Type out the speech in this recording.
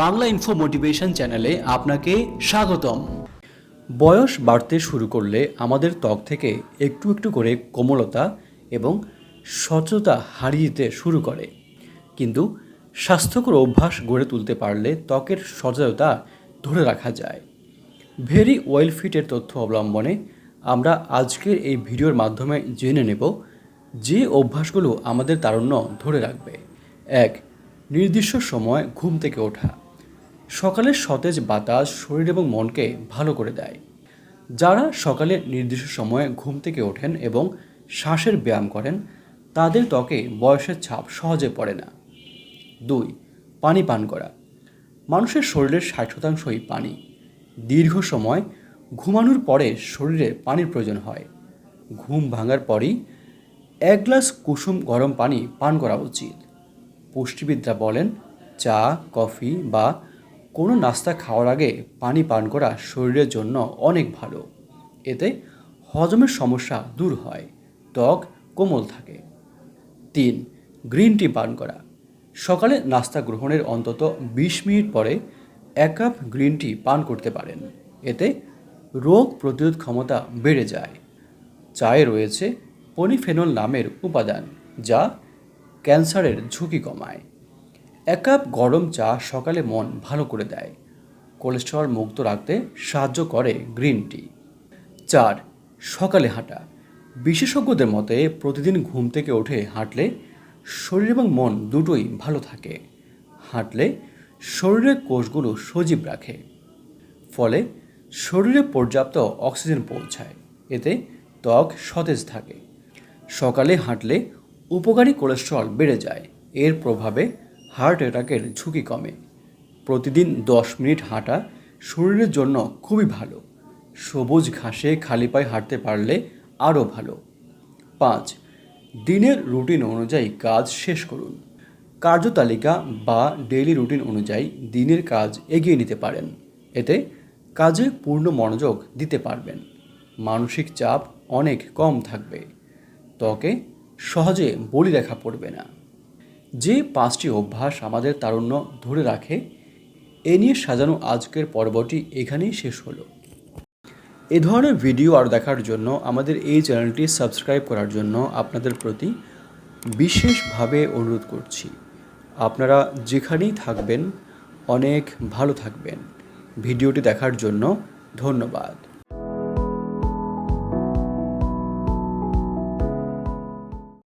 Bangla info motivation চ্যানেলে আপনাকে স্বাগতম। বয়স বাড়তে শুরু করলে আমাদের ত্বক থেকে একটু একটু করে কোমলতা এবং স্বচ্ছতা হারিয়ে যেতে শুরু করে। কিন্তু স্বাস্থ্যকর অভ্যাস গড়ে তুলতে পারলে ত্বকের সচেতনতা ধরে রাখা যায়। ভেরি ওয়েল ফিটের তথ্য অবলম্বনে আমরা আজকের এই ভিডিওর মাধ্যমে জেনে নেব যে অভ্যাসগুলো আমাদের তারুণ্য ধরে রাখবে। এক, নির্দিষ্ট সময় ঘুম থেকে ওঠা। সকালের সতেজ বাতাস শরীর এবং মনকে ভালো করে দেয়। যারা সকালে নির্দিষ্ট সময়ে ঘুম থেকে ওঠেন এবং শ্বাসের ব্যায়াম করেন, তাদের ত্বকে বয়সের ছাপ সহজে পড়ে না। দুই, পানি পান করা। মানুষের শরীরের ষাট শতাংশই পানি। দীর্ঘ সময় ঘুমানোর পরে শরীরে পানির প্রয়োজন হয়। ঘুম ভাঙার পরই এক গ্লাস কুসুম গরম পানি পান করা উচিত। পুষ্টিবিদরা বলেন, চা, কফি বা কোনো নাস্তা খাওয়ার আগে পানি পান করা শরীরের জন্য অনেক ভালো। এতে হজমের সমস্যা দূর হয়, ত্বক কোমল থাকে। তিন, গ্রিন টি পান করা। সকালে নাস্তা গ্রহণের অন্তত বিশ মিনিট পরে এক কাপ গ্রিন টি পান করতে পারেন। এতে রোগ প্রতিরোধ ক্ষমতা বেড়ে যায়। চায়ে রয়েছে পলিফেনল নামের উপাদান যা ক্যান্সারের ঝুঁকি কমায়। এক কাপ গরম চা সকালে মন ভালো করে দেয়। কোলেস্টেরল মুক্ত রাখতে সাহায্য করে গ্রিন টি। চার, সকালে হাঁটা। বিশেষজ্ঞদের মতে প্রতিদিন ঘুম থেকে উঠে হাঁটলে শরীর এবং মন দুটোই ভালো থাকে। হাঁটলে শরীরের কোষগুলো সজীব রাখে। ফলে শরীরে পর্যাপ্ত অক্সিজেন পৌঁছায়। এতে ত্বক সতেজ থাকে। সকালে হাঁটলে উপকারী কোলেস্ট্রল বেড়ে যায়। এর প্রভাবে হার্ট অ্যাটাকের ঝুঁকি কমে। প্রতিদিন দশ মিনিট হাঁটা শরীরের জন্য খুবই ভালো। সবুজ ঘাসে খালি পায়ে হাঁটতে পারলে আরও ভালো। পাঁচ, দিনের রুটিন অনুযায়ী কাজ শেষ করুন। কার্যতালিকা বা ডেইলি রুটিন অনুযায়ী দিনের কাজ এগিয়ে নিতে পারেন। এতে কাজে পূর্ণ মনোযোগ দিতে পারবেন। মানসিক চাপ অনেক কম থাকবে। ত্বকে সহজে বলি দেখা পড়বে না। যে পাঁচটি অভ্যাস আমাদের তারুণ্য ধরে রাখে, এ নিয়ে সাজানো আজকের পর্বটি এখানেই শেষ হলো। এ ধরনের ভিডিও আর দেখার জন্য আমাদের এই চ্যানেলটি সাবস্ক্রাইব করার জন্য আপনাদের প্রতি বিশেষভাবে অনুরোধ করছি। আপনারা যেখানেই থাকবেন, অনেক ভালো থাকবেন। ভিডিওটি দেখার জন্য ধন্যবাদ।